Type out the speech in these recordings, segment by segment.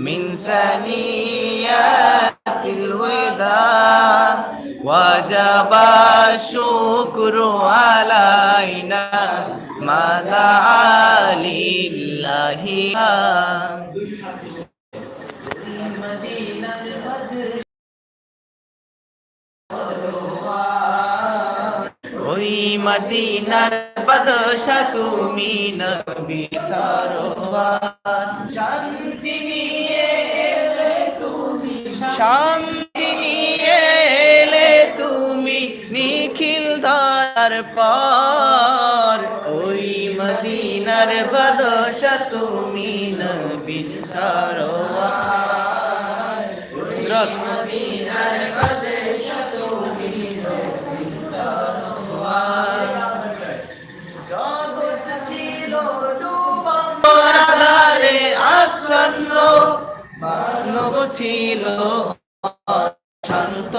من ثنيات الوداع وجب الشكر علينا ما دعا لله মদিনার বদশা তুমি শান্তি নিয়ে তুমি নিখিল ধার পর। ওই মদিনার বদশা তুমি নবী সরোয়ার। আচ্ছন্ন মানব ছিল শান্ত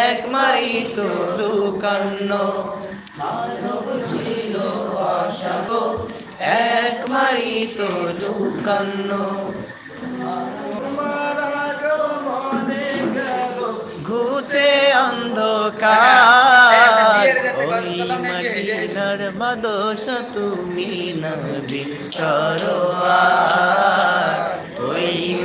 এক মারিত লুকান্ন। মানব ছিল অশান্ত। এক মারিত লুকান্ন। ঘুচে অন্ধকার। মদোষ তুমি নবী সরোয়ার। ওই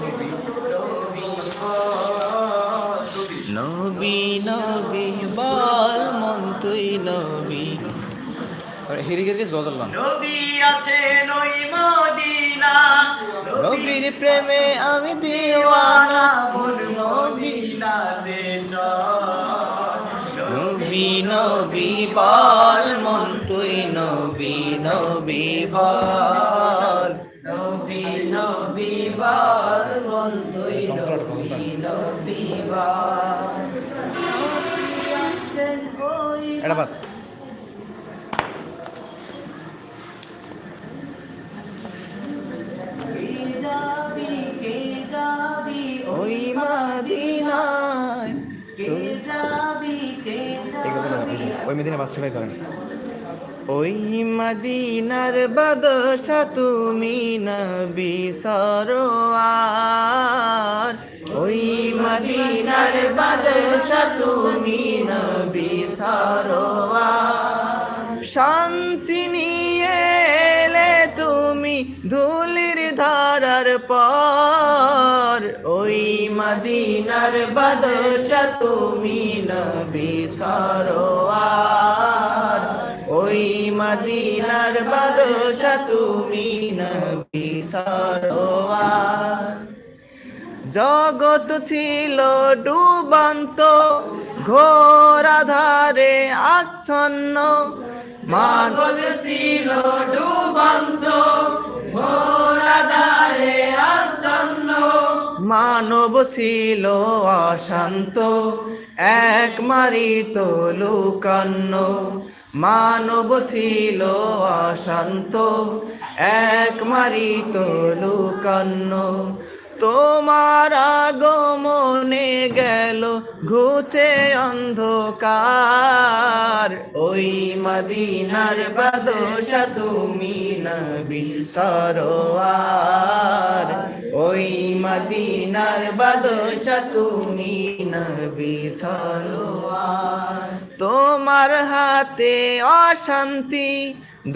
নবী নবী নবী বল মন তুই নবী। হিরিগির গজল গান। নবী মদিনা। নবীর প্রেমে আমি দিওয়ানা নামে নবী নবী বল মন তুই নবী নবী বল। নবী বল তুই নবী নবী বল। এটা বাদ। ওই মেদিনে বাস সেবাই ধরেন। ওই মদিনার বাদশা তুমি নবী সরোয়ার। ওই মদিনার বাদশা তুমি নবী সরোয়ার। শান্তি নিয়ে এলে তুমি ধুলির ধারার পর। ওই মদিনার বাদশা তুমি নবী সরোয়ার। মদিনার বাদশা তুমি নবী সরোয়ার। জগৎ ছিল ডুবান্ত, ঘোর আধারে আচ্ছন্ন মানব ছিল ডুবান্ত, ঘোর আধারে আচ্ছন্ন মানব ছিল অশান্ত, এক মারিত লুকান্ন। মানব ছিল অশান্ত, এক মারিত লুকান্ন। তোমার আগমনে গেল, ঘুচে অন্ধকার। ওই মদিনার বাদশা তুমি নবী সরোয়ার। ওই মদিনার বাদশা তুমি নবী সরোয়ার। তোমার হাতে অশান্তি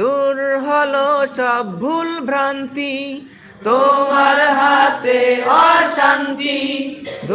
দূর হলো সব ভুল ভ্রান্তি। তোমার হাতে অশান্তি